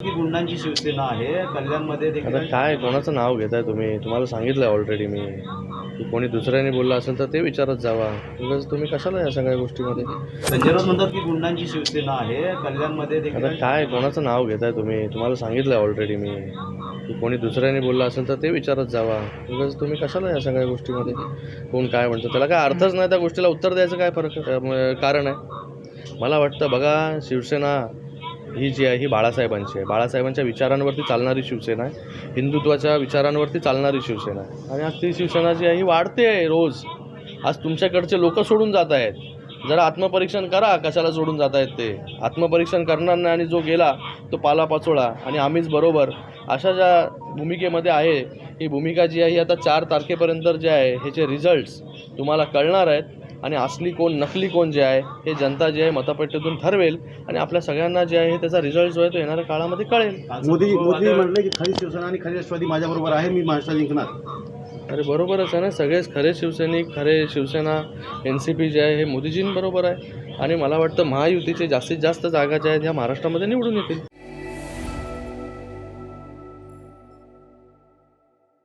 की गुंडांची शिवसेना आहे कल्याणमध्ये देखील आता काय कोणाचं नाव घेताय तुम्ही? तुम्हाला सांगितलं ऑलरेडी मी. की कोणी दुसऱ्याने बोललं असेल तर ते विचारत जावा. उगाच तुम्ही कशाला या सगळ्या गोष्टीमध्ये? संजय राऊत म्हणतात की गुंडांची शिवसेना आहे कल्याणमध्ये देखील आता काय कोणाचं नाव घेताय तुम्ही? तुम्हाला सांगितलं ऑलरेडी मी. की कोणी दुसऱ्याने बोललं असेल तर ते विचारत जावा. उगाच तुम्ही कशाला या सगळ्या गोष्टीमध्ये? कोण काय म्हणतं? त्याला काय अर्थच नाही त्या गोष्टीला. उत्तर द्यायचं काय फरक? कारण आहे. मला वाटतं बघा शिवसेना ही जी आहे ही बाळासाहेबांची आहे. बाळासाहेबांच्या विचारांवरती चालणारी शिवसेना आहे. हिंदुत्वाच्या विचारांवरती चालणारी शिवसेना आहे. आणि आज ती शिवसेना जी आहे ही वाढते आहे रोज. आज तुमच्याकडचे लोक सोडून जात आहेत. जरा आत्मपरीक्षण करा कशाला सोडून जात आहेत ते. आत्मपरीक्षण करणार नाही आणि जो गेला तो पालापाचोळा. आणि आम्हीच बरोबर. अशा ज्या भूमिकेमध्ये आहे ही भूमिका जी आहे ही आता चार तारखेपर्यंत जे आहे ह्याचे रिझल्ट्स तुम्हाला कळणार आहेत. आणि असली कोण नकली कोण जे आहे हे जनता जे आहे मतपेटीतून ठरवेल आणि आपल्या सगळ्यांना जे आहे त्याचा रिझल्ट जो आहे तो येणाऱ्या काळामध्ये कळेल. मोदी मोदी म्हटलं की खरी शिवसेना आणि खरी राष्ट्रवादी माझ्याबरोबर आहे मी महाराष्ट्र जिंकणार. अरे बरोबरच आहे ना सगळेच खरे शिवसैनिक खरे शिवसेना एन सी पी जे आहे हे मोदीजींबरोबर आहे. आणि मला वाटतं महायुतीचे जास्तीत जास्त जागा ज्या आहेत ह्या महाराष्ट्रामध्ये निवडून येतील.